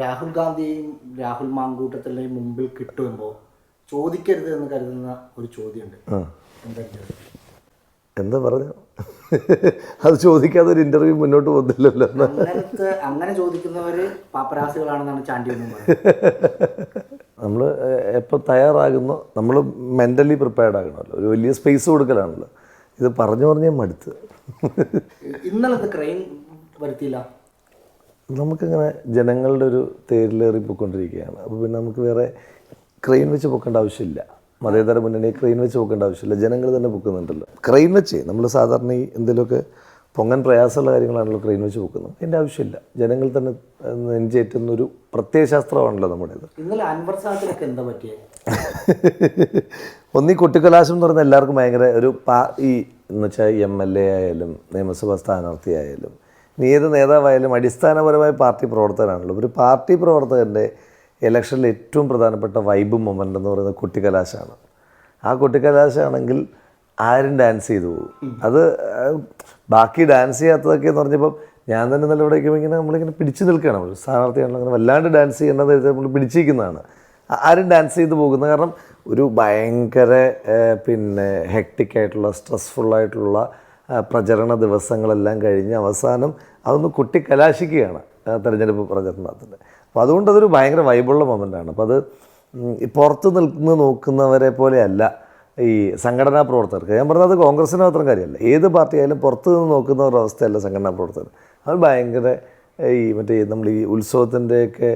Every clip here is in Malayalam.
രാഹുൽ ഗാന്ധിയും രാഹുൽ മാങ്കൂട്ടത്തിലെയും മുമ്പിൽ കിട്ടുമ്പോൾ ചോദിക്കരുത് എന്ന് കരുതുന്ന ഒരു ചോദ്യമുണ്ട്. എന്താ എന്താ പറഞ്ഞു? അത് ചോദിക്കാതെ ഒരു ഇന്റർവ്യൂ മുന്നോട്ട് പോകുന്നില്ലല്ലോ അങ്ങനത്തെ അങ്ങനെ ചോദിക്കുന്നവര് പാപ്പരാസികളാണെന്നാണ് ചാണ്ടി നമ്മൾ എപ്പോൾ തയ്യാറാകുന്നു നമ്മൾ മെന്റലി പ്രിപ്പയർഡ് ആകണമല്ലോ. ഒരു വലിയ സ്പേസ് കൊടുക്കലാണല്ലോ. ഇത് പറഞ്ഞു പറഞ്ഞേ മടുത്ത്. ഇന്നലത്തെ ക്രൈം വരുത്തിയില്ല? നമുക്കിങ്ങനെ ജനങ്ങളുടെ ഒരു തേരിലേറി പോയിക്കൊണ്ടിരിക്കുകയാണ്. അപ്പോൾ പിന്നെ നമുക്ക് വേറെ ക്രെയിൻ വെച്ച് പൊക്കേണ്ട ആവശ്യമില്ല. മതേതര മുന്നണി ക്രെയിൻ വെച്ച് പൊക്കേണ്ട ആവശ്യമില്ല. ജനങ്ങൾ തന്നെ പൊക്കുന്നുണ്ടല്ലോ. ക്രെയിൻ വെച്ച് നമ്മൾ സാധാരണ ഈ എന്തെങ്കിലുമൊക്കെ പൊങ്ങാൻ പ്രയാസമുള്ള കാര്യങ്ങളാണല്ലോ ക്രെയിൻ വെച്ച് പൊക്കുന്നത്. അതിന്റെ ആവശ്യമില്ല. ജനങ്ങൾ തന്നെ നെഞ്ചേറ്റുന്ന ഒരു പ്രത്യയശാസ്ത്രമാണല്ലോ നമ്മുടേത്. ഇന്നലെ അൻവർ എന്താ പറ്റിയത് ഒന്നീ കൊട്ടിക്കലാശം എന്ന് പറയുന്ന എല്ലാവർക്കും ഭയങ്കര ഒരു പാ ഈ എന്ന് വെച്ചാൽ എം എൽ എ ആയാലും നിയമസഭാ സ്ഥാനാർത്ഥി ആയാലും ഇനി ഏത് നേതാവായാലും അടിസ്ഥാനപരമായ പാർട്ടി പ്രവർത്തകനാണല്ലോ. ഒരു പാർട്ടി പ്രവർത്തകന്റെ ഇലക്ഷനിൽ ഏറ്റവും പ്രധാനപ്പെട്ട വൈബ് മൊമെന്റ് എന്ന് പറയുന്നത് കുട്ടിക്കലാശമാണ് ആ കുട്ടിക്കലാശമാണെങ്കിൽ ആരും ഡാൻസ് ചെയ്തു പോകും. അത് ബാക്കി ഡാൻസ് ചെയ്യാത്തതൊക്കെ എന്ന് പറഞ്ഞപ്പോൾ ഞാൻ തന്നെ നല്ല ഇവിടെ ഇങ്ങനെ നമ്മളിങ്ങനെ പിടിച്ചു നിൽക്കുകയാണ്. നമ്മൾ സ്ഥാനാർത്ഥിയാണല്ലോ അങ്ങനെ വല്ലാണ്ട് ഡാൻസ് ചെയ്യേണ്ടത് നമ്മൾ പിടിച്ചിരിക്കുന്നതാണ്. ആരും ഡാൻസ് ചെയ്ത് പോകുന്നത് കാരണം ഒരു ഭയങ്കര പിന്നെ ഹെക്ടിക് ആയിട്ടുള്ള സ്ട്രെസ്ഫുൾ ആയിട്ടുള്ള പ്രചരണ ദിവസങ്ങളെല്ലാം കഴിഞ്ഞ് അവസാനം അതൊന്ന് കുട്ടി കലാശിക്കുകയാണ് തെരഞ്ഞെടുപ്പ് പ്രചരണത്തിന് അപ്പോൾ അതുകൊണ്ട് അതൊരു ഭയങ്കര വൈബുള്ള മൊമെന്റാണ് അപ്പോൾ അത് പുറത്ത് നിൽക്കുന്ന നോക്കുന്നവരെ പോലെയല്ല ഈ സംഘടനാ പ്രവർത്തകർക്ക്. ഞാൻ പറഞ്ഞത് കോൺഗ്രസിന് മാത്രം കാര്യമല്ല. ഏത് പാർട്ടി ആയാലും പുറത്ത് നിന്ന് നോക്കുന്ന ഒരു അവസ്ഥയല്ല സംഘടനാ പ്രവർത്തകർ. അത് ഭയങ്കര ഈ മറ്റേ നമ്മൾ ഈ ഉത്സവത്തിന്റെയൊക്കെ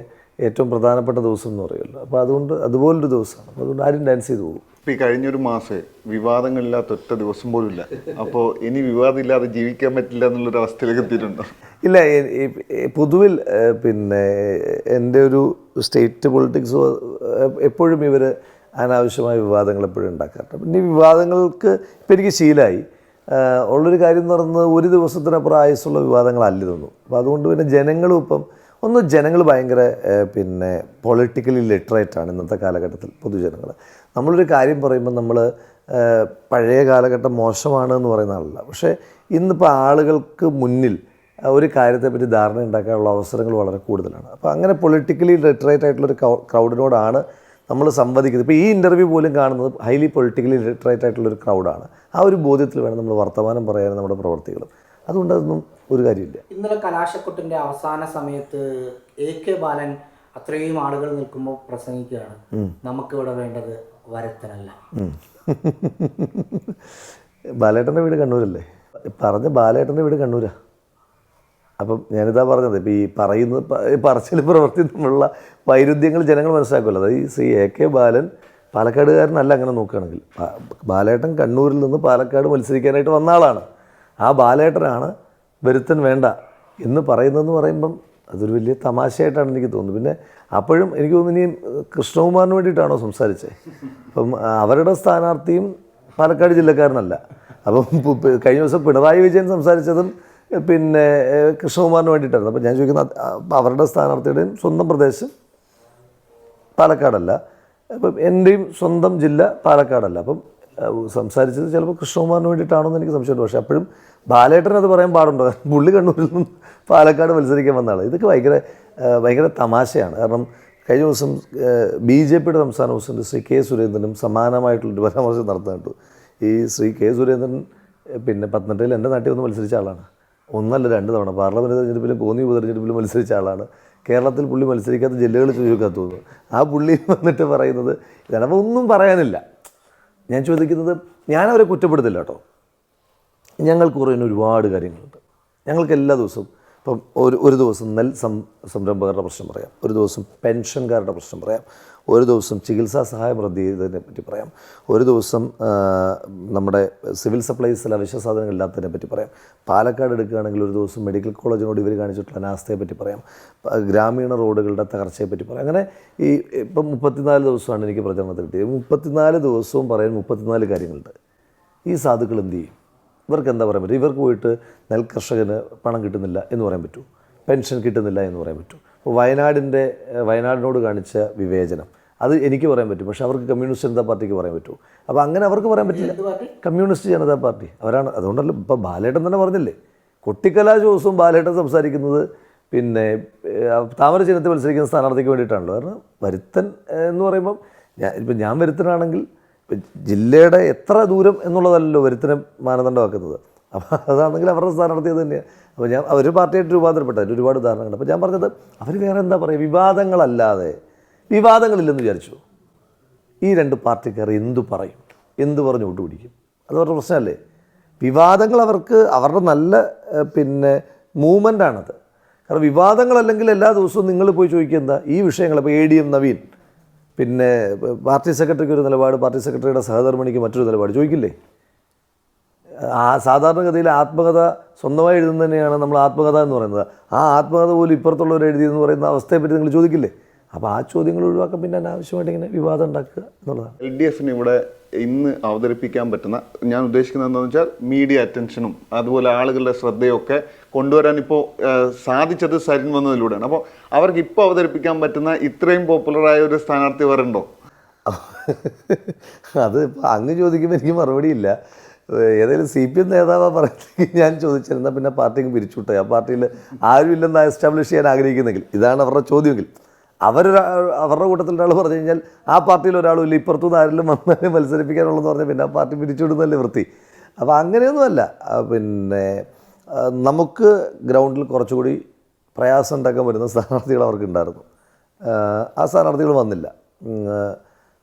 ഏറ്റവും പ്രധാനപ്പെട്ട ദിവസം എന്ന് പറയുമല്ലോ. അപ്പോൾ അതുകൊണ്ട് അതുപോലൊരു ദിവസമാണ്. അതുകൊണ്ട് ആരും ഡാൻസ് ചെയ്ത് പോകും. ഇപ്പൊ ഈ കഴിഞ്ഞൊരു മാസം വിവാദങ്ങളില്ലാത്ത ഒറ്റ ദിവസം പോലും ഇല്ല അപ്പോൾ ഇനി വിവാദം ഇല്ലാതെ ജീവിക്കാൻ പറ്റില്ല എന്നുള്ളൊരു അവസ്ഥയിലേക്ക് എത്തിയിട്ടുണ്ടോ. ഇല്ല പൊതുവിൽ പിന്നെ എന്റെ ഒരു സ്റ്റേറ്റ് പൊളിറ്റിക്സ് എപ്പോഴും ഇവർ അനാവശ്യമായ വിവാദങ്ങൾ എപ്പോഴും ഉണ്ടാക്കാറുണ്ട്. പിന്നെ ഈ വിവാദങ്ങൾക്ക് ഇപ്പം എനിക്ക് ശീലമായി ഉള്ളൊരു കാര്യം എന്ന് പറയുന്നത് ഒരു ദിവസത്തിനപ്പുറം ആയുസ്സുള്ള വിവാദങ്ങളല്ല ഇതൊന്നും. അപ്പോൾ അതുകൊണ്ട് പിന്നെ ജനങ്ങളും ഇപ്പം ഒന്ന് ജനങ്ങൾ ഭയങ്കര പിന്നെ പൊളിറ്റിക്കലി ലിറ്ററേറ്റ് ആണ് ഇന്നത്തെ കാലഘട്ടത്തിൽ പൊതുജനങ്ങൾ നമ്മളൊരു കാര്യം പറയുമ്പോൾ നമ്മൾ പഴയ കാലഘട്ടം മോശമാണ് എന്ന് പറയുന്ന ആളല്ല. പക്ഷേ ഇന്നിപ്പോൾ ആളുകൾക്ക് മുന്നിൽ ഒരു കാര്യത്തെപ്പറ്റി ധാരണ ഉണ്ടാക്കാനുള്ള അവസരങ്ങൾ വളരെ കൂടുതലാണ്. അപ്പോൾ അങ്ങനെ പൊളിറ്റിക്കലി ലിറ്ററേറ്റ് ആയിട്ടുള്ളൊരു ക്രൗഡിനോടാണ് നമ്മൾ സംവദിക്കുന്നത്. ഇപ്പോൾ ഈ ഇന്റർവ്യൂ പോലും കാണുന്നത് ഹൈലി പൊളിറ്റിക്കലി ലിറ്ററേറ്റ് ആയിട്ടുള്ളൊരു ക്രൗഡാണ് ആ ഒരു ബോധ്യത്തിൽ വേണം നമ്മൾ വർത്തമാനം പറയാനും നമ്മുടെ പ്രവർത്തികളും. അതുകൊണ്ട് അതൊന്നും ഒരു കാര്യമില്ല. ഇന്നലെ കലാശക്കൊട്ടിന്റെ അവസാന സമയത്ത് എ കെ ബാലൻ അത്രയും ആളുകൾ നിൽക്കുമ്പോൾ പ്രസംഗിക്കുകയാണ്. നമുക്കിവിടെ വേണ്ടത് വരത്തനല്ല. ബാലേട്ടന്റെ വീട് കണ്ണൂരല്ലേ? പറഞ്ഞ ബാലേട്ടന്റെ വീട് കണ്ണൂരാ. അപ്പം ഞാനിതാ പറഞ്ഞത് ഇപ്പം ഈ പറയുന്ന പറച്ചിൽ പ്രവൃത്തി തമ്മിലുള്ള വൈരുദ്ധ്യങ്ങൾ ജനങ്ങൾ മനസ്സിലാക്കുമല്ലോ. അതായത് ഈ ശ്രീ എ കെ ബാലൻ പാലക്കാടുകാരനല്ല അങ്ങനെ നോക്കുകയാണെങ്കിൽ. ബാലേട്ടൻ കണ്ണൂരിൽ നിന്ന് പാലക്കാട് മത്സരിക്കാനായിട്ട് വന്ന ആളാണ്. ആ ബാലേട്ടനാണ് വരുത്തൻ വേണ്ട എന്ന് പറയുന്നതെന്ന് പറയുമ്പം അതൊരു വലിയ തമാശയായിട്ടാണ് എനിക്ക് തോന്നുന്നത്. പിന്നെ അപ്പോഴും എനിക്ക് തോന്നുന്നു ഇനിയും കൃഷ്ണകുമാറിന് വേണ്ടിയിട്ടാണോ സംസാരിച്ചത് അപ്പം അവരുടെ സ്ഥാനാർത്ഥിയും പാലക്കാട് ജില്ലക്കാരനല്ല. അപ്പം കഴിഞ്ഞ ദിവസം പിണറായി വിജയൻ സംസാരിച്ചതും പിന്നെ കൃഷ്ണകുമാറിന് വേണ്ടിയിട്ടായിരുന്നു. അപ്പം ഞാൻ ചോദിക്കുന്ന അവരുടെ സ്ഥാനാർത്ഥിയുടെയും സ്വന്തം പ്രദേശം പാലക്കാടല്ല. അപ്പം എന്റെയും സ്വന്തം ജില്ല പാലക്കാടല്ല. അപ്പം സംസാരിച്ചത് ചിലപ്പോൾ കൃഷ്ണകുമാറിന് വേണ്ടിയിട്ടാണോ എന്ന് എനിക്ക് സംശയമുണ്ട്. പക്ഷേ അപ്പോഴും ബാലേട്ടൻ അത് പറയാൻ പാടുണ്ടോ? പുള്ളി കണ്ണൂരിൽ നിന്ന് പാലക്കാട് മത്സരിക്കാൻ വന്ന ഇതൊക്കെ ഭയങ്കര ഭയങ്കര തമാശയാണ്. കാരണം കഴിഞ്ഞ ദിവസം ബി ജെ പിയുടെ സംസ്ഥാന പ്രസിഡന്റ് ശ്രീ കെ സുരേന്ദ്രനും സമാനമായിട്ടുള്ളൊരു പരാമർശം നടത്തുന്നുണ്ട് ഈ ശ്രീ കെ സുരേന്ദ്രൻ പിന്നെ പത്തനംതിട്ടയിൽ എന്റെ നാട്ടിൽ വന്ന് മത്സരിച്ച ആളാണ്. ഒന്നല്ല രണ്ട് തവണ. പാർലമെന്റ് തെരഞ്ഞെടുപ്പിലും കോന്നി ഉപതെരഞ്ഞെടുപ്പിലും മത്സരിച്ച ആളാണ്. കേരളത്തിൽ പുള്ളി മത്സരിക്കാത്ത ജില്ലകൾ ചോദിക്കാൻ തോന്നുന്നു. ആ പുള്ളി വന്നിട്ട് പറയുന്നത് ഇതാണ് ഒന്നും പറയാനില്ല. ഞാൻ ചോദിക്കുന്നത് ഞാനവരെ കുറ്റപ്പെടുത്തില്ല കേട്ടോ. ഞങ്ങൾക്ക് കുറയുന്ന ഒരുപാട് കാര്യങ്ങളുണ്ട്. ഞങ്ങൾക്ക് എല്ലാ ദിവസവും ഇപ്പം ഒരു ഒരു ദിവസം നെൽ സം സംരംഭകരുടെ പ്രശ്നം പറയാം. ഒരു ദിവസം പെൻഷൻകാരുടെ പ്രശ്നം പറയാം. ഒരു ദിവസം ചികിത്സാ സഹായം റദ്ദ് ചെയ്തതിനെ പറ്റി പറയാം. ഒരു ദിവസം നമ്മുടെ സിവിൽ സപ്ലൈസിൽ അവശ്യ സാധനങ്ങൾ ഇല്ലാത്തതിനെ പറ്റി പറയാം. പാലക്കാട് എടുക്കുകയാണെങ്കിൽ ഒരു ദിവസം മെഡിക്കൽ കോളേജിനോട് ഇവർ കാണിച്ചിട്ടുള്ള അനാസ്ഥയെ പറ്റി പറയാം. ഗ്രാമീണ റോഡുകളുടെ തകർച്ചയെ പറ്റി പറയാം. അങ്ങനെ ഈ ഇപ്പം മുപ്പത്തിനാല് ദിവസമാണ് എനിക്ക് പ്രചരണത്തിൽ കിട്ടിയത്. മുപ്പത്തിനാല് ദിവസവും പറയാൻ മുപ്പത്തിനാല് കാര്യങ്ങളുണ്ട്. ഈ സാധുക്കൾ എന്ത് ചെയ്യും? ഇവർക്ക് എന്താ പറയാൻ പറ്റും ഇവർക്ക് പോയിട്ട് നെൽകർഷകന് പണം കിട്ടുന്നില്ല എന്ന് പറയാൻ പറ്റൂ. പെൻഷൻ കിട്ടുന്നില്ല എന്ന് പറയാൻ പറ്റൂ. അപ്പോൾ വയനാടിന്റെ വയനാടിനോട് കാണിച്ച വിവേചനം അത് എനിക്ക് പറയാൻ പറ്റും. പക്ഷേ അവർക്ക് കമ്മ്യൂണിസ്റ്റ് ജനതാ പാർട്ടിക്ക് പറയാൻ പറ്റൂ. അപ്പോൾ അങ്ങനെ അവർക്ക് പറയാൻ പറ്റില്ല. Communist Janata party. അവരാണ് അതുകൊണ്ടല്ലോ ഇപ്പോൾ ബാലേട്ടൻ തന്നെ പറഞ്ഞില്ലേ കൊട്ടിക്കലാ ജോസും ബാലേട്ടൻ സംസാരിക്കുന്നത് പിന്നെ താമര ചിഹ്നത്തിൽ മത്സരിക്കുന്ന സ്ഥാനാർത്ഥിക്ക് വേണ്ടിയിട്ടാണല്ലോ. കാരണം വരുത്തൻ എന്ന് പറയുമ്പം ഞാൻ ഇപ്പം ഞാൻ വരുത്തനാണെങ്കിൽ ജില്ലയുടെ എത്ര ദൂരം എന്നുള്ളതല്ലല്ലോ വരുത്തനെ മാനദണ്ഡമാക്കുന്നത്. അപ്പോൾ അതാണെങ്കിൽ അവരുടെ സ്ഥാനാർത്ഥി അത് തന്നെയാണ് അപ്പോൾ ഞാൻ അവർ പാർട്ടിയായിട്ട് രൂപാന്തരപ്പെട്ട ഒരുപാട് ഉദാഹരണങ്ങൾ അപ്പോൾ ഞാൻ പറഞ്ഞത് അവർ വേറെ എന്താ പറയുക വിവാദങ്ങളല്ലാതെ വിവാദങ്ങളില്ലെന്ന് വിചാരിച്ചു. ഈ രണ്ട് പാർട്ടിക്കാർ എന്തു പറയും? എന്തു പറഞ്ഞ് വിട്ടു പിടിക്കും? അത് അവരുടെ പ്രശ്നമല്ലേ? വിവാദങ്ങൾ അവർക്ക് അവരുടെ നല്ല പിന്നെ മൂവ്മെന്റ് ആണത് കാരണം വിവാദങ്ങളല്ലെങ്കിൽ എല്ലാ ദിവസവും നിങ്ങൾ പോയി ചോദിക്കുക എന്താ? ഈ വിഷയങ്ങൾ ഇപ്പോൾ എ ഡി എം നവീൻ. പിന്നെ പാർട്ടി സെക്രട്ടറിക്ക് ഒരു നിലപാട് പാർട്ടി സെക്രട്ടറിയുടെ സഹധർമ്മിണിക്ക് മറ്റൊരു നിലപാട് ചോദിക്കില്ലേ? ആ സാധാരണഗതിയിൽ ആത്മകഥ സ്വന്തമായി എഴുതുന്നത് തന്നെയാണ് നമ്മൾ ആത്മകഥ എന്ന് പറയുന്നത്. ആ ആത്മകഥ പോലും ഇപ്പുറത്തുള്ളവർ എഴുതിയെന്ന് പറയുന്ന അവസ്ഥയെപ്പറ്റി നിങ്ങൾ ചോദിക്കില്ലേ? അപ്പോൾ ആ ചോദ്യങ്ങൾ ഒഴിവാക്കാൻ പിന്നെ അനാവശ്യമായിട്ട് ഇങ്ങനെ വിവാദം ഉണ്ടാക്കുക എന്നുള്ളതാണ്. എൽ ഡി എഫിന് ഇവിടെ ഇന്ന് അവതരിപ്പിക്കാൻ പറ്റുന്ന ഞാൻ ഉദ്ദേശിക്കുന്നത് എന്താണെന്ന് വെച്ചാൽ മീഡിയ അറ്റൻഷനും അതുപോലെ ആളുകളുടെ ശ്രദ്ധയൊക്കെ കൊണ്ടുവരാൻ ഇപ്പോൾ സാധിച്ചത് സരിൻ വന്നതിലൂടെയാണ്. അപ്പോൾ അവർക്ക് ഇപ്പോൾ അവതരിപ്പിക്കാൻ പറ്റുന്ന ഇത്രയും പോപ്പുലറായ ഒരു സ്ഥാനാർത്ഥി വേറെ അത് അങ്ങ് ചോദിക്കുമ്പോൾ എനിക്ക് മറുപടിയില്ല ഏതെങ്കിലും സി പി എം നേതാവാ പറയുന്നെങ്കിൽ ഞാൻ ചോദിച്ചിരുന്ന പിന്നെ പാർട്ടിക്ക് പിരിച്ചുവിട്ടേ. ആ പാർട്ടിയിൽ ആരും ഇല്ലെന്ന് എസ്റ്റാബ്ലിഷ് ചെയ്യാൻ ആഗ്രഹിക്കുന്നെങ്കിൽ ഇതാണ് അവരുടെ ചോദ്യമെങ്കിൽ. അവരൊരാ അവരുടെ കൂട്ടത്തിൽ ഒരാൾ പറഞ്ഞു കഴിഞ്ഞാൽ ആ പാർട്ടിയിൽ ഒരാളും ഇല്ല ഇപ്പുറത്തുനിന്ന് ആരെങ്കിലും വന്നാലും മത്സരിപ്പിക്കാനുള്ളതെന്ന് പറഞ്ഞാൽ പിന്നെ ആ പാർട്ടി പിരിച്ചുവിടുന്നതല്ലേ വൃത്തി. അപ്പോൾ അങ്ങനെയൊന്നുമല്ല. പിന്നെ നമുക്ക് ഗ്രൗണ്ടിൽ കുറച്ചുകൂടി പ്രയാസം ഉണ്ടാക്കാൻ വരുന്ന സ്ഥാനാർത്ഥികൾ അവർക്കുണ്ടായിരുന്നു. ആ സ്ഥാനാർത്ഥികൾ വന്നില്ല.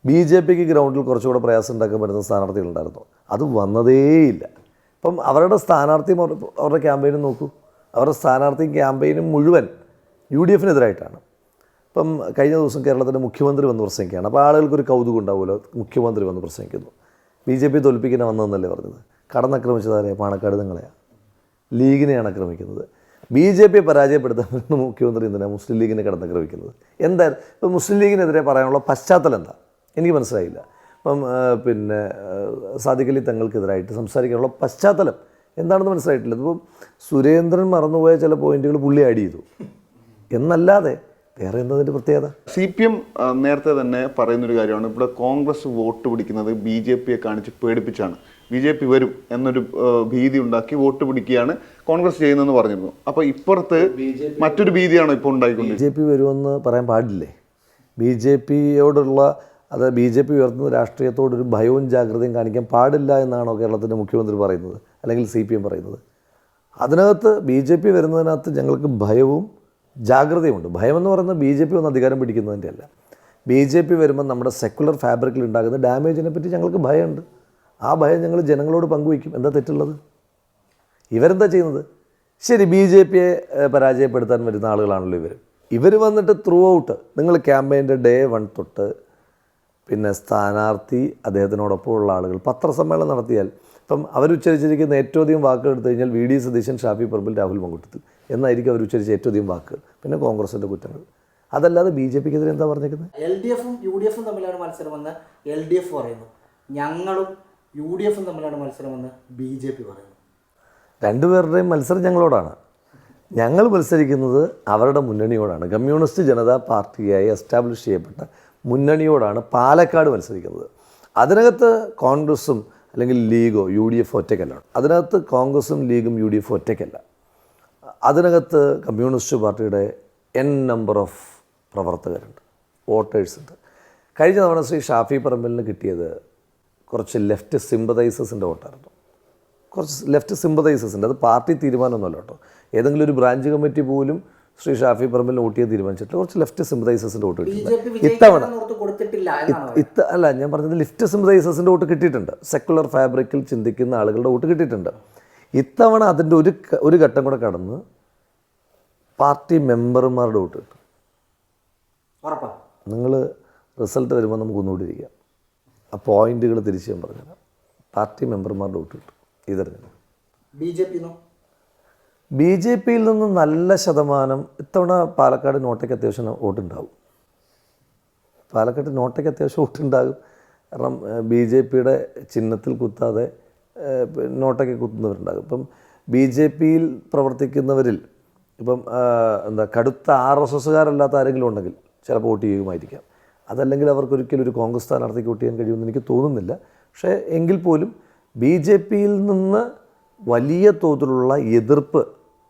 ബി ജെ പിക്ക് ഗ്രൗണ്ടിൽ കുറച്ചുകൂടെ പ്രയാസം ഉണ്ടാക്കാൻ പറ്റുന്ന സ്ഥാനാർത്ഥികളുണ്ടായിരുന്നു അത് വന്നതേയില്ല. ഇപ്പം അവരുടെ സ്ഥാനാർത്ഥി അവരുടെ ക്യാമ്പയിനും നോക്കൂ. അവരുടെ സ്ഥാനാർത്ഥിയും ക്യാമ്പയിനും മുഴുവൻ യു ഡി എഫിനെതിരായിട്ടാണ്. ഇപ്പം കഴിഞ്ഞ ദിവസം കേരളത്തിന്റെ മുഖ്യമന്ത്രി വന്ന് പ്രസംഗിക്കുകയാണ്. അപ്പോൾ ആളുകൾക്കൊരു കൗതുകം ഉണ്ടാവുമല്ലോ. മുഖ്യമന്ത്രി വന്ന് പ്രസംഗിക്കുന്നു. ബി ജെ പി തോൽപ്പിക്കാൻ വന്നതെന്നല്ലേ പറഞ്ഞത്? കടന്നാക്രമിച്ചതാരെ? പാണക്കാട് നിങ്ങളെയാണ് ലീഗിനെയാണ് ആക്രമിക്കുന്നത്. ബി ജെ പിയെ പരാജയപ്പെടുത്താൻ വരുന്ന മുഖ്യമന്ത്രി എന്തിനാണ് മുസ്ലിം ലീഗിനെ കടന്നാക്രമിക്കുന്നത്? എന്തായാലും ഇപ്പം മുസ്ലിം ലീഗിനെതിരെ പറയാനുള്ള പശ്ചാത്തലം എന്താ? എനിക്ക് മനസ്സിലായില്ല. അപ്പം പിന്നെ സാദിഖലി തങ്ങൾക്കെതിരായിട്ട് സംസാരിക്കാനുള്ള പശ്ചാത്തലം എന്താണെന്ന് മനസ്സിലായിട്ടില്ല. ഇതിപ്പം സുരേന്ദ്രൻ മറന്നുപോയ ചില പോയിന്റുകൾ പുള്ളി ആഡ് ചെയ്തു. എന്നല്ലാതെ വേറെ എന്തതിന്റെ പ്രത്യേകത? സി പി എം നേരത്തെ തന്നെ പറയുന്നൊരു കാര്യമാണ്. ഇവിടെ കോൺഗ്രസ് വോട്ട് പിടിക്കുന്നത് ബി ജെ പിയെ കാണിച്ച് പേടിപ്പിച്ചാണ്. ബി ജെ പി വരും എന്നൊരു ഭീതി ഉണ്ടാക്കി വോട്ട് പിടിക്കുകയാണ് കോൺഗ്രസ് ചെയ്യുന്നതെന്ന് പറഞ്ഞിരുന്നു. അപ്പോൾ ഇപ്പുറത്ത് മറ്റൊരു ഭീതിയാണോ ഇപ്പോൾ ബി ഉണ്ടായിക്കൊണ്ടിരിക്കുന്നത് ജെ പി വരുമെന്ന് പറയാൻ പാടില്ലേ? ബി ജെ പിയോടുള്ള അത് ബി ജെ പി ഉയർത്തുന്ന രാഷ്ട്രീയത്തോടൊരു ഭയവും ജാഗ്രതയും കാണിക്കാൻ പാടില്ല എന്നാണോ കേരളത്തിന്റെ മുഖ്യമന്ത്രി പറയുന്നത്? അല്ലെങ്കിൽ സി പി എം പറയുന്നത്? അതിനകത്ത് ബി ജെ പി വരുന്നതിനകത്ത് ഞങ്ങൾക്ക് ഭയവും ജാഗ്രതയുമുണ്ട്. ഭയമെന്ന് പറയുന്നത് ബി ജെ പി ഒന്ന് അധികാരം പിടിക്കുന്നതിന്റെ അല്ല ബി ജെ പി വരുമ്പോൾ നമ്മുടെ സെക്കുലർ ഫാബ്രിക്കിൽ ഉണ്ടാകുന്ന ഡാമേജിനെ പറ്റി ഞങ്ങൾക്ക് ഭയമുണ്ട്. ആ ഭയം ഞങ്ങൾ ജനങ്ങളോട് പങ്കുവയ്ക്കും. എന്താ തെറ്റുള്ളത്? ഇവരെന്താ ചെയ്യുന്നത്? ശരി ബി ജെ പിയെ പരാജയപ്പെടുത്താൻ വരുന്ന ആളുകളാണല്ലോ ഇവർ ഇവർ വന്നിട്ട് ത്രൂ ഔട്ട് നിങ്ങൾ ക്യാമ്പയിന്റെ ഡേ വൺ തൊട്ട് പിന്നെ സ്ഥാനാർത്ഥി അദ്ദേഹത്തിനോടൊപ്പം ഉള്ള ആളുകൾ പത്രസമ്മേളനം നടത്തിയാൽ ഇപ്പം അവരുച്ചരിച്ചിരിക്കുന്ന ഏറ്റവും അധികം വാക്കുകൾ എടുത്തു കഴിഞ്ഞാൽ വി ഡി സതീശൻ ഷാഫി പറമ്പിൽ രാഹുൽ മങ്കുട്ടത്തിൽ എന്നായിരിക്കും അവർ ഉച്ചരിച്ച ഏറ്റവും അധികം വാക്കുകൾ. പിന്നെ കോൺഗ്രസിന്റെ കുറ്റങ്ങൾ. അതല്ലാതെ ബി ജെ പിക്കെതിരെ എന്താ പറഞ്ഞേക്കുന്നത്? എൽ ഡി എഫും യു ഡി എഫും തമ്മിലാണ് മത്സരമെന്ന് എൽ ഡി എഫ് പറയുന്നു. ഞങ്ങളും യു ഡി എഫും തമ്മിലാണ് മത്സരമെന്ന് ബി ജെ പി പറയുന്നു. രണ്ടുപേരുടെയും മത്സരം ഞങ്ങളോടാണ്. ഞങ്ങൾ മത്സരിക്കുന്നത് അവരുടെ മുന്നണിയോടാണ്. കമ്മ്യൂണിസ്റ്റ് ജനതാ പാർട്ടിയായി എസ്റ്റാബ്ലിഷ് ചെയ്യപ്പെട്ട മുന്നണിയോടാണ് പാലക്കാട് മത്സരിക്കുന്നത്. അതിനകത്ത് കോൺഗ്രസും അല്ലെങ്കിൽ ലീഗോ യു ഡി എഫ് ഒറ്റയ്ക്കല്ല. അതിനകത്ത് കോൺഗ്രസും ലീഗും യു ഡി എഫ് ഒറ്റയ്ക്കല്ല. അതിനകത്ത് കമ്മ്യൂണിസ്റ്റ് പാർട്ടിയുടെ എൻ നമ്പർ ഓഫ് പ്രവർത്തകരുണ്ട്. വോട്ടേഴ്സ് ഉണ്ട്. കഴിഞ്ഞ തവണ ശ്രീ ഷാഫി പറമ്പലിന് കിട്ടിയത് കുറച്ച് ലെഫ്റ്റ് സിമ്പതൈസേഴ്സിന്റെ വോട്ടായിരുന്നു. കുറച്ച് ലെഫ്റ്റ് സിമ്പതൈസസിന്റെ അത് പാർട്ടി തീരുമാനമൊന്നുമല്ല കേട്ടോ. ഏതെങ്കിലും ഒരു ബ്രാഞ്ച് കമ്മിറ്റി പോലും ശ്രീ ഷാഫി പറമ്പിൽ വോട്ട് ചെയ്യാൻ തീരുമാനിച്ചിട്ട് കുറച്ച് ലെഫ്റ്റ് സിമ്പതൈസേഴ്സിന്റെ വോട്ട് കിട്ടിയിട്ടുണ്ട്. ഇത്തവണ ഇത്ത അല്ല ഞാൻ പറഞ്ഞത് ലിഫ്റ്റ് സിമ്പതൈസേഴ്സിന്റെ വോട്ട് കിട്ടിയിട്ടുണ്ട്. സെക്കുലർ ഫാബ്രിക്കിൽ ചിന്തിക്കുന്ന ആളുകളുടെ വോട്ട് കിട്ടിയിട്ടുണ്ട്. ഇത്തവണ അതിന്റെ ഒരു ഒരു ഘട്ടം കൂടെ കടന്ന് പാർട്ടി മെമ്പർമാരുടെ വോട്ട് കിട്ടും. നിങ്ങൾ റിസൾട്ട് വരുമ്പോൾ നമുക്ക് ഒന്നുകൂടി ഇരിക്കാം. ആ പോയിന്റുകൾ തിരിച്ച് ഞാൻ പറഞ്ഞുതരാം. പാർട്ടി മെമ്പർമാരുടെ വോട്ട് കിട്ടും. ഈ തെരഞ്ഞെടുപ്പ് B J P B J പിയിൽ നിന്ന് നല്ല ശതമാനം ഇത്തവണ പാലക്കാട് നോട്ടയ്ക്ക് അത്യാവശ്യം വോട്ടുണ്ടാവും. പാലക്കാട് നോട്ടയ്ക്ക് അത്യാവശ്യം വോട്ടുണ്ടാകും. കാരണം ബി ജെ പിയുടെ ചിഹ്നത്തിൽ കുത്താതെ നോട്ടയ്ക്ക് കുത്തുന്നവരുണ്ടാകും. ഇപ്പം ബി ജെ പിയിൽ പ്രവർത്തിക്കുന്നവരിൽ ഇപ്പം എന്താ കടുത്ത ആർ എസ് എസ്സുകാരല്ലാത്ത ആരെങ്കിലും ഉണ്ടെങ്കിൽ ചിലപ്പോൾ വോട്ട് ചെയ്യുമായിരിക്കാം. അതല്ലെങ്കിൽ അവർക്ക് ഒരിക്കലും ഒരു കോൺഗ്രസ് സ്ഥാനാർത്ഥിക്ക് വോട്ട് ചെയ്യാൻ കഴിയുമെന്ന് എനിക്ക് തോന്നുന്നില്ല. പക്ഷേ എങ്കിൽ പോലും ബി ജെ പിയിൽ നിന്ന് വലിയ തോതിലുള്ള എതിർപ്പ്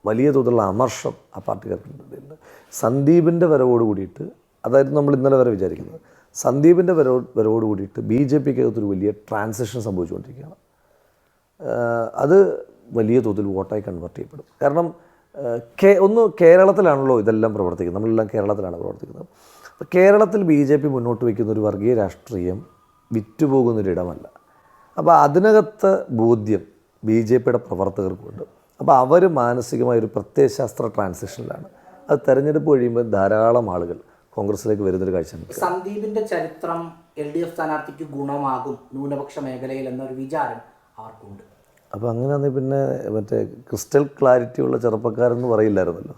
വലിയ തോതിലുള്ള അമർഷം ആ പാർട്ടിക്കാർക്കുണ്ട് സന്ദീപിന്റെ വരവോട് കൂടിയിട്ട് അതായിരുന്നു നമ്മൾ ഇന്നലെ വരെ വിചാരിക്കുന്നത് സന്ദീപിന്റെ വരവോ വരവോട് കൂടിയിട്ട് ബി ജെ പിക്ക് അകത്തൊരു വലിയ ട്രാൻസിഷൻ സംഭവിച്ചുകൊണ്ടിരിക്കുകയാണ്. അത് വലിയ തോതിൽ വോട്ടായി കൺവേർട്ട് ചെയ്യപ്പെടും. കാരണം കേ ഒന്ന് കേരളത്തിലാണല്ലോ ഇതെല്ലാം പ്രവർത്തിക്കുന്നത്. നമ്മളെല്ലാം കേരളത്തിലാണ് പ്രവർത്തിക്കുന്നത്. കേരളത്തിൽ ബി ജെ പി മുന്നോട്ട് വയ്ക്കുന്ന ഒരു വർഗീയ രാഷ്ട്രീയം വിറ്റുപോകുന്നൊരിടമല്ല. അപ്പോൾ അതിനകത്ത് ബോധ്യം ബി ജെ പിയുടെ പ്രവർത്തകർക്കുണ്ട്. അപ്പോൾ അവർ മാനസികമായ ഒരു പ്രത്യയശാസ്ത്ര ട്രാൻസിഷനിലാണ്. അത് തെരഞ്ഞെടുപ്പ് കഴിയുമ്പോൾ ധാരാളം ആളുകൾ കോൺഗ്രസിലേക്ക് വരുന്നൊരു കാഴ്ച സന്ദീപിന്റെ സന്ദീപിന്റെ ചരിത്രം എൽ ഡി എഫ് സ്ഥാനാർത്ഥിക്ക് ഗുണമാകും ന്യൂനപക്ഷ മേഖലയിൽ എന്നൊരു വിചാരം അവർക്കുണ്ട്. അപ്പോൾ അങ്ങനെയാണെങ്കിൽ പിന്നെ മറ്റേ ക്രിസ്റ്റൽ ക്ലാരിറ്റി ഉള്ള ചെറുപ്പക്കാരെന്ന് പറയില്ലായിരുന്നല്ലോ.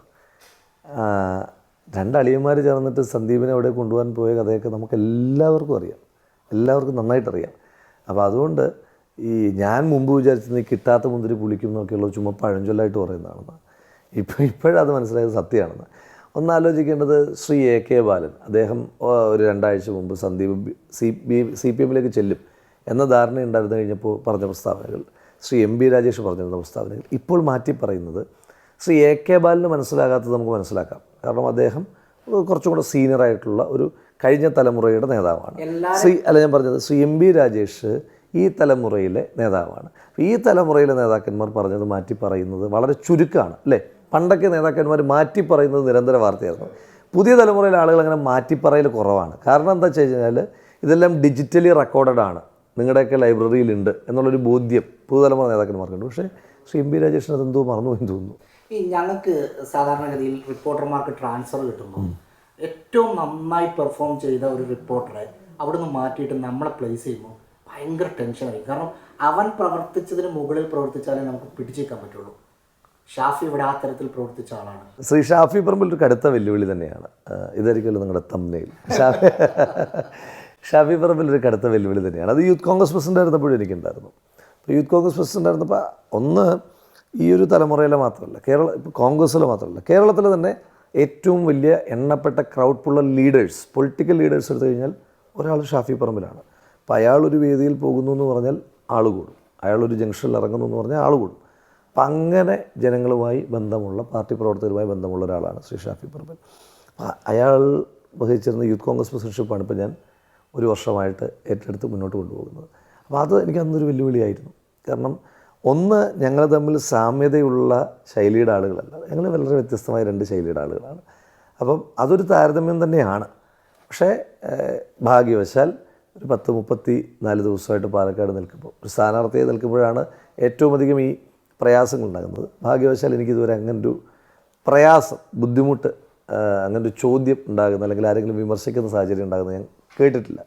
രണ്ട് അളിയന്മാർ ചേർന്നിട്ട് സന്ദീപിനെ അവിടെ കൊണ്ടുപോകാൻ പോയ കഥയൊക്കെ നമുക്ക് എല്ലാവർക്കും അറിയാം. എല്ലാവർക്കും നന്നായിട്ടറിയാം. അപ്പോൾ അതുകൊണ്ട് ഈ ഞാൻ മുമ്പ് വിചാരിച്ചത് കിട്ടാത്ത മുന്തിരി പുളിക്കും എന്നൊക്കെയുള്ള ചുമ്മാ പഴഞ്ചൊല്ലായിട്ട് പറയുന്നതാണെന്ന്. ഇപ്പോൾ ഇപ്പോഴത് മനസ്സിലായത് സത്യമാണെന്ന്. ഒന്ന് ആലോചിക്കേണ്ടത് ശ്രീ എ കെ ബാലൻ. അദ്ദേഹം ഒരു രണ്ടാഴ്ച മുമ്പ് Sandeep C B C P എമ്മിലേക്ക് ചെല്ലും എന്ന ധാരണ ഉണ്ടായിരുന്നു കഴിഞ്ഞപ്പോൾ പറഞ്ഞ പ്രസ്താവനകൾ. ശ്രീ എം ബി രാജേഷ് പറഞ്ഞിരുന്ന പ്രസ്താവനകൾ. ഇപ്പോൾ മാറ്റി പറയുന്നത് ശ്രീ എ കെ ബാലിന് മനസ്സിലാകാത്തത് നമുക്ക് മനസ്സിലാക്കാം. കാരണം അദ്ദേഹം കുറച്ചും കൂടെ സീനിയർ ആയിട്ടുള്ള ഒരു കഴിഞ്ഞ തലമുറയുടെ നേതാവാണ്. ശ്രീ അല്ല ഞാൻ പറഞ്ഞത് ശ്രീ എം ബി രാജേഷ് ഈ തലമുറയിലെ നേതാവാണ്. ഈ തലമുറയിലെ നേതാക്കന്മാർ പറഞ്ഞത് മാറ്റി പറയുന്നത് വളരെ ചുരുക്കമാണ് അല്ലേ? പണ്ടൊക്കെ നേതാക്കന്മാർ മാറ്റി പറയുന്നത് നിരന്തര വാർത്തയായിരുന്നു. പുതിയ തലമുറയിലെ ആളുകൾ അങ്ങനെ മാറ്റിപ്പറയൽ കുറവാണ്. കാരണം എന്താ വെച്ച് കഴിഞ്ഞാൽ ഇതെല്ലാം ഡിജിറ്റലി റെക്കോർഡഡ് ആണ്. നിങ്ങളുടെയൊക്കെ ലൈബ്രറിയിലുണ്ട് എന്നുള്ളൊരു ബോധ്യം പുതുതലമുറ നേതാക്കന്മാർക്കുണ്ട്. പക്ഷേ ശ്രീ എം പി രാജേഷിന് അതെന്തോ എന്ന് തോന്നുന്നു. ഈ ഞങ്ങൾക്ക് സാധാരണഗതിയിൽ റിപ്പോർട്ടർമാർക്ക് ട്രാൻസ്ഫർ കിട്ടുമ്പോൾ ഏറ്റവും നന്നായി പെർഫോം ചെയ്ത ഒരു റിപ്പോർട്ടറെ അവിടുന്ന് മാറ്റിയിട്ട് നമ്മളെ പ്ലേസ് ചെയ്യുമ്പോൾ ഭയങ്കര ടെൻഷനായി കാരണം അവൻ പ്രവർത്തിച്ചതിന് മുകളിൽ പ്രവർത്തിച്ചാലേ നമുക്ക് പിടിച്ചേക്കാൻ പറ്റുള്ളൂ. ഷാഫി ഇവിടെ ആ തരത്തിൽ പ്രവർത്തിച്ച ആളാണ്. ശ്രീ ഷാഫി പറമ്പിൽ ഒരു കടുത്ത വെല്ലുവിളി തന്നെയാണ്. ഇതായിരിക്കുമല്ലോ നിങ്ങളുടെ തമ്മനയിൽ ഷാഫി ഷാഫി പറമ്പിൽ ഒരു കടുത്ത വെല്ലുവിളി തന്നെയാണ്. അത് യൂത്ത് കോൺഗ്രസ് പ്രസിഡന്റ് ആയിരുന്നപ്പോഴും എനിക്കുണ്ടായിരുന്നു. അപ്പോൾ യൂത്ത് കോൺഗ്രസ് പ്രസിഡന്റ് ആയിരുന്നപ്പോൾ ഒന്ന് ഈ ഒരു തലമുറയിലെ മാത്രമല്ല കേരള ഇപ്പോൾ കോൺഗ്രസ്സിലെ മാത്രമല്ല കേരളത്തിൽ തന്നെ ഏറ്റവും വലിയ എണ്ണപ്പെട്ട crowd puller leaders political leaders എടുത്തു കഴിഞ്ഞാൽ ഒരാൾ ഷാഫി പറമ്പിലാണ്. അപ്പോൾ അയാൾ ഒരു വേദിയിൽ പോകുന്നു എന്ന് പറഞ്ഞാൽ ആൾ കൂടും. അയാൾ ഒരു ജംഗ്ഷനിൽ ഇറങ്ങുന്നു എന്ന് പറഞ്ഞാൽ ആൾ കൂടും. അപ്പം അങ്ങനെ ജനങ്ങളുമായി ബന്ധമുള്ള പാർട്ടി പ്രവർത്തകരുമായി ബന്ധമുള്ള ഒരാളാണ് ശ്രീ ഷാഫി പറമ്പിൽ. അപ്പോൾ അയാൾ വഹിച്ചിരുന്ന യൂത്ത് കോൺഗ്രസ് പ്രസിഡൻഷിപ്പാണ് ഇപ്പോൾ ഞാൻ ഒരു വർഷമായിട്ട് ഏറ്റെടുത്ത് മുന്നോട്ട് കൊണ്ടുപോകുന്നത്. അപ്പോൾ അത് എനിക്ക് അന്നൊരു വെല്ലുവിളിയായിരുന്നു. കാരണം ഒന്ന് ഞങ്ങൾ തമ്മിൽ സാമ്യതയുള്ള ശൈലിയുടെ ആളുകളല്ല. ഞങ്ങൾ വളരെ വ്യത്യസ്തമായ രണ്ട് ശൈലിയുടെ ആളുകളാണ്. അപ്പം അതൊരു താരതമ്യം തന്നെയാണ്. പക്ഷേ ഭാഗ്യവശാൽ ഒരു പത്ത് മുപ്പത്തി നാല് ദിവസമായിട്ട് പാലക്കാട് നിൽക്കുമ്പോൾ ഒരു സ്ഥാനാർത്ഥിയെ നിൽക്കുമ്പോഴാണ് ഏറ്റവും അധികം ഈ പ്രയാസങ്ങൾ ഉണ്ടാകുന്നത്. ഭാഗ്യവശാൽ എനിക്കിതുവരെ ഒരു പ്രയാസം ബുദ്ധിമുട്ട് അങ്ങനെ ഒരു ചോദ്യം ഉണ്ടാകുന്ന അല്ലെങ്കിൽ ആരെങ്കിലും വിമർശിക്കുന്ന സാഹചര്യം ഉണ്ടാകുന്നത് ഞാൻ കേട്ടിട്ടില്ല.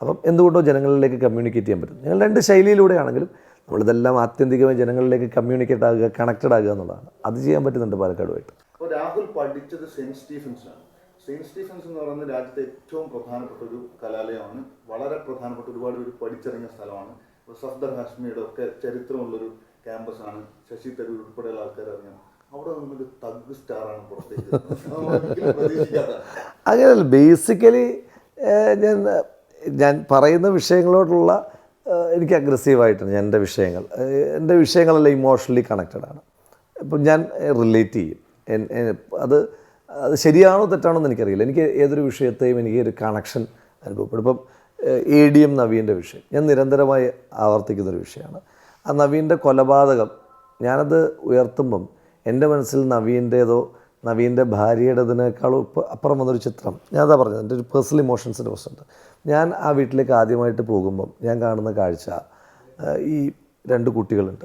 അപ്പം എന്തുകൊണ്ടോ ജനങ്ങളിലേക്ക് കമ്മ്യൂണിക്കേറ്റ് ചെയ്യാൻ പറ്റും ഞങ്ങൾ രണ്ട് ശൈലിയിലൂടെയാണെങ്കിലും നമ്മളിതെല്ലാം ആത്യന്തികമായി ജനങ്ങളിലേക്ക് കമ്മ്യൂണിക്കേറ്റ് ആകുക കണക്റ്റഡ് ആകുക എന്നുള്ളതാണ്. അത് ചെയ്യാൻ പറ്റുന്നുണ്ട് പാലക്കാടുമായിട്ട്. അപ്പോൾ രാഹുൽ പഠിച്ചത് സെന്റ് ആണ് സെയിന്റ് സ്റ്റീഫൻസ് എന്ന് പറയുന്നത് രാജ്യത്തെ ഏറ്റവും പ്രധാനപ്പെട്ട ഒരു കലാലയമാണ്. വളരെ പ്രധാനപ്പെട്ട ഒരുപാട് പേര് പഠിച്ചിറങ്ങിയ സ്ഥലമാണ്. സഫ്ദർ ഹാഷ്മിയുടെ ഒക്കെ ചരിത്രമുള്ളൊരു ക്യാമ്പസാണ്. ശശി തരൂർ ഉൾപ്പെടെയുള്ള ആൾക്കാർ അറിയാം. അവിടെ നിന്നൊരു തഗ് സ്റ്റാറാണ് പുറത്തേക്ക്. അങ്ങനെയല്ല ബേസിക്കലി ഞാൻ ഞാൻ പറയുന്ന വിഷയങ്ങളോടുള്ള എനിക്ക് അഗ്രസീവായിട്ടാണ് എന്റെ വിഷയങ്ങൾ. എന്റെ വിഷയങ്ങളെല്ലാം ഇമോഷണലി കണക്റ്റഡ് ആണ്. ഇപ്പം ഞാൻ റിലേറ്റ് ചെയ്യും. അത് അത് ശരിയാണോ തെറ്റാണോ എന്ന് എനിക്കറിയില്ല. എനിക്ക് ഏതൊരു വിഷയത്തെയും എനിക്ക് ഒരു കണക്ഷൻ അനുഭവപ്പെടും. ഇപ്പം എ ഡി എം നവീന്റെ വിഷയം. ഞാൻ നിരന്തരമായി ആവർത്തിക്കുന്നൊരു വിഷയമാണ്. ആ നവീന്റെ കൊലപാതകം ഞാനത് ഉയർത്തുമ്പം എന്റെ മനസ്സിൽ നവീന്റേതോ നവീന്റെ ഭാര്യയുടേതിനേക്കാൾ അപ്പുറം വന്നൊരു ചിത്രം. ഞാൻ അതാ പറഞ്ഞത് എന്റെ ഒരു പേഴ്സണൽ ഇമോഷൻസിന്റെ പ്രശ്നമുണ്ട് ഞാൻ ആ വീട്ടിലേക്ക് ആദ്യമായിട്ട് പോകുമ്പം ഞാൻ കാണുന്ന കാഴ്ച ഈ രണ്ട് കുട്ടികളുണ്ട്.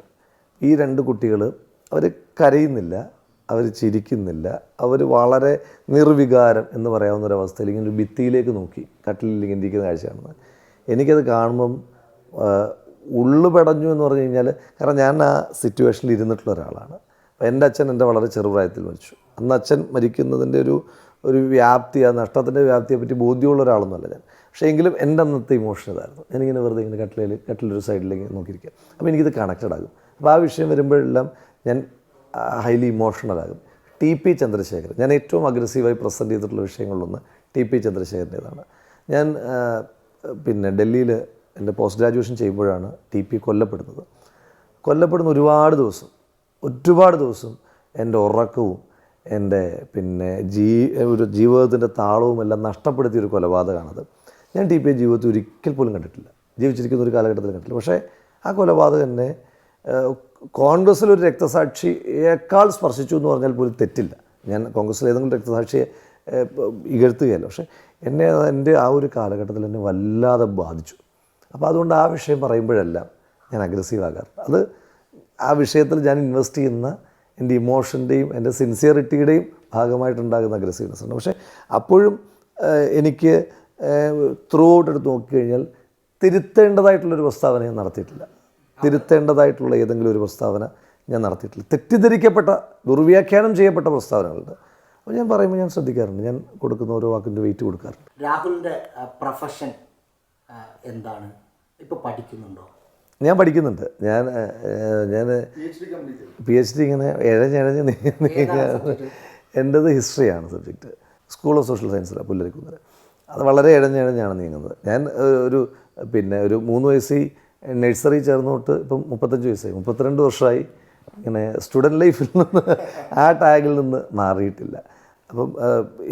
ഈ രണ്ട് കുട്ടികൾ അവർ കരയുന്നില്ല അവർ ചിരിക്കുന്നില്ല അവർ വളരെ നിർവികാരം എന്ന് പറയാവുന്ന ഒരു അവസ്ഥയിൽ ഇങ്ങനെ ഒരു ഭിത്തിയിലേക്ക് നോക്കി കട്ടിലിൽ ഇരിക്കുന്ന കാഴ്ച കാണുന്നത്. എനിക്കത് കാണുമ്പം ആ, ഉള്ളു പെടഞ്ഞു എന്ന് പറഞ്ഞു കഴിഞ്ഞാൽ കാരണം ഞാൻ ആ സിറ്റുവേഷനിൽ ഇരുന്നിട്ടുള്ള ഒരാളാണ്. അപ്പോൾ എന്റെ അച്ഛൻ എന്റെ വളരെ ചെറുപ്രായത്തിൽ മരിച്ചു. അന്ന് അച്ഛൻ മരിക്കുന്നതിന്റെ ഒരു ഒരു വ്യാപ്തി ആ നഷ്ടത്തിന്റെ വ്യാപ്തിയെ പറ്റി ബോധ്യമുള്ള ഒരാളൊന്നുമല്ല ഞാൻ. പക്ഷേ എങ്കിലും എന്റെ അന്നത്തെ ഇമോഷൻ ഇതായിരുന്നു. ഞാനിങ്ങനെ വെറുതെ ഇങ്ങനെ കട്ടിലയിൽ കട്ടിലൊരു സൈഡിലേക്ക് നോക്കിയിരിക്കുക. അപ്പോൾ എനിക്കിത് കണക്റ്റഡ് ആകും. അപ്പോൾ ആ വിഷയം വരുമ്പോഴെല്ലാം ഞാൻ ഹൈലി ഇമോഷണൽ ആകും. T P Chandrasekharan. ഞാൻ ഏറ്റവും അഗ്രസീവായി പ്രസന്റ് ചെയ്തിട്ടുള്ള വിഷയങ്ങളിലൊന്ന് ടി പി ചന്ദ്രശേഖരന്റേതാണ്. ഞാൻ പിന്നെ ഡൽഹിയിൽ എന്റെ പോസ്റ്റ് ഗ്രാജുവേഷൻ ചെയ്യുമ്പോഴാണ് ടി പി കൊല്ലപ്പെടുന്നത്. കൊല്ലപ്പെടുന്ന ഒരുപാട് ദിവസം ഒരുപാട് ദിവസം എന്റെ ഉറക്കവും എന്റെ പിന്നെ ജീ ഒരു ജീവിതത്തിന്റെ താളവും എല്ലാം നഷ്ടപ്പെടുത്തിയ ഒരു കൊലപാതകമാണത്. ഞാൻ ടി പി ജീവിതത്തിൽ ഒരിക്കൽ പോലും കണ്ടിട്ടില്ല. ജീവിച്ചിരിക്കുന്ന ഒരു കാലഘട്ടത്തിൽ കണ്ടിട്ടില്ല. പക്ഷേ ആ കൊലപാതകം എന്നെ ഏഹ്, കോൺഗ്രസ്സിലൊരു രക്തസാക്ഷിയേക്കാൾ സ്പർശിച്ചു എന്ന് പറഞ്ഞാൽ പോലും തെറ്റില്ല. ഞാൻ കോൺഗ്രസ്സിൽ ഏതെങ്കിലും രക്തസാക്ഷിയെ ഇകഴ്ത്തുകയല്ല. പക്ഷേ എന്നെ എന്റെ ആ ഒരു കാലഘട്ടത്തിൽ എന്നെ വല്ലാതെ ബാധിച്ചു. അപ്പോൾ അതുകൊണ്ട് ആ വിഷയം പറയുമ്പോഴെല്ലാം ഞാൻ അഗ്രസീവ് ആകാറ് അത് ആ വിഷയത്തിൽ ഞാൻ ഇൻവെസ്റ്റ് ചെയ്യുന്ന എന്റെ ഇമോഷന്റെയും എന്റെ സിൻസിയറിറ്റിയുടെയും ഭാഗമായിട്ടുണ്ടാകുന്ന അഗ്രസീവ്നെസ് ഉണ്ട്. പക്ഷേ അപ്പോഴും എനിക്ക് ത്രൂ ഔട്ട് എടുത്ത് നോക്കിക്കഴിഞ്ഞാൽ തിരുത്തേണ്ടതായിട്ടുള്ളൊരു പ്രസ്താവന ഞാൻ നടത്തിയിട്ടില്ല. തിരുത്തേണ്ടതായിട്ടുള്ള ഏതെങ്കിലും ഒരു പ്രസ്താവന ഞാൻ നടത്തിയിട്ടില്ല. തെറ്റിദ്ധരിക്കപ്പെട്ട ദുർവ്യാഖ്യാനം ചെയ്യപ്പെട്ട പ്രസ്താവനകളുണ്ട്. അപ്പോൾ ഞാൻ പറയുമ്പോൾ ഞാൻ ശ്രദ്ധിക്കാറുണ്ട്. ഞാൻ കൊടുക്കുന്ന ഓരോ വാക്കിന്റെ വെയിറ്റ് കൊടുക്കാറുണ്ട്. രാഹുലിന്റെ പ്രൊഫഷൻ എന്താണ്? ഇപ്പോൾ പഠിക്കുന്നുണ്ടോ? ഞാൻ പഠിക്കുന്നുണ്ട്. ഞാൻ ഞാൻ പി എച്ച് ഡി ഇങ്ങനെ ഇഴഞ്ഞിഴഞ്ഞ് എന്റെത് ഹിസ്റ്ററിയാണ് സബ്ജക്റ്റ് സ്കൂൾ ഓഫ് സോഷ്യൽ സയൻസിലാണ് പുല്ലരിക്കുന്നത് അത് വളരെ ഇഴഞ്ഞഴഞ്ഞാണ് നീങ്ങുന്നത്. ഞാൻ ഒരു പിന്നെ ഒരു മൂന്ന് വയസ്സിൽ നഴ്സറി ചേർന്നോട്ട് ഇപ്പം മുപ്പത്തഞ്ച് വയസ്സായി. മുപ്പത്തിരണ്ട് വർഷമായി ഇങ്ങനെ സ്റ്റുഡന്റ് ലൈഫിൽ നിന്ന് ആ ടാഗിൽ നിന്ന് മാറിയിട്ടില്ല. അപ്പം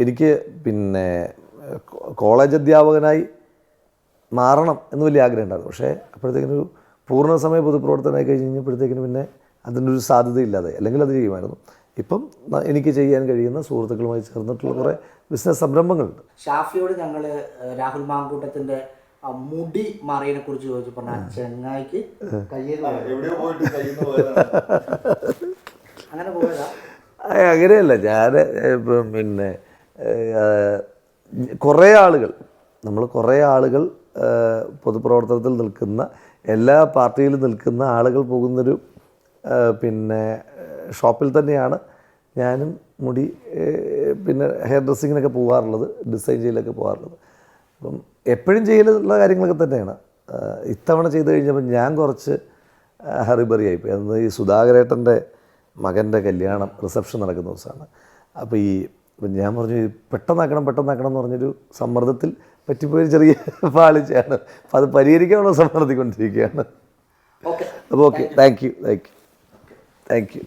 എനിക്ക് പിന്നെ കോളേജ് അധ്യാപകനായി മാറണം എന്ന് വലിയ ആഗ്രഹം ഉണ്ടായിരുന്നു. പക്ഷേ അപ്പോഴത്തേക്കിനൊരു പൂർണസമയ പൊതുപ്രവർത്തനമായി കഴിഞ്ഞ് കഴിഞ്ഞപ്പോഴത്തേക്കിന് പിന്നെ അതിനൊരു സാധ്യതയില്ലാതെ അല്ലെങ്കിൽ അത് ചെയ്യുമായിരുന്നു. ഇപ്പം എനിക്ക് ചെയ്യാൻ കഴിയുന്ന സുഹൃത്തുക്കളുമായി ചേർന്നിട്ടുള്ള കുറേ ബിസിനസ് സംരംഭങ്ങളുണ്ട്. ഷാഫിയോട് ഞങ്ങൾ രാഹുൽ മാങ്കൂട്ടത്തിന്റെ മുടി മറിയനെ കുറിച്ച് ചോദിച്ചപ്പോൾ ചെങ്ങായിക്ക് അങ്ങനെ പോയതാ. അങ്ങനെയല്ല. ഞാൻ ഇപ്പം പിന്നെ കുറേ ആളുകൾ നമ്മൾ കുറേ ആളുകൾ പൊതുപ്രവർത്തനത്തിൽ നിൽക്കുന്ന എല്ലാ പാർട്ടിയിലും നിൽക്കുന്ന ആളുകൾ പോകുന്നൊരു പിന്നെ ഷോപ്പിൽ തന്നെയാണ് ഞാനും മുടി പിന്നെ ഹെയർ ഡ്രസ്സിങ്ങിനൊക്കെ പോകാറുള്ളത് ഡിസൈൻ ചെയ്യലൊക്കെ പോകാറുള്ളത് അപ്പം എപ്പോഴും ചെയ്യലുള്ള കാര്യങ്ങളൊക്കെ തന്നെയാണ്. ഇത്തവണ ചെയ്ത് കഴിഞ്ഞപ്പോൾ ഞാൻ കുറച്ച് ഹറിബറി ആയിപ്പോയി അന്ന് ഈ സുധാകരേട്ടന്റെ മകന്റെ കല്യാണം റിസപ്ഷൻ നടക്കുന്ന ദിവസമാണ്. അപ്പോൾ ഈ ഞാൻ പറഞ്ഞു "ഇത് പെട്ടെന്നാക്കണം പെട്ടെന്നാക്കണം എന്ന് പറഞ്ഞൊരു സമ്മർദ്ദത്തിൽ പറ്റിപ്പോയൊരു ചെറിയ പാളിച്ചയാണ്. അപ്പം അത് പരിഹരിക്കാനുള്ള സമ്മർദ്ദിക്കൊണ്ടിരിക്കുകയാണ് നടത്തിക്കൊണ്ടിരിക്കുകയാണ്. അപ്പോൾ okay thank you thank you thank you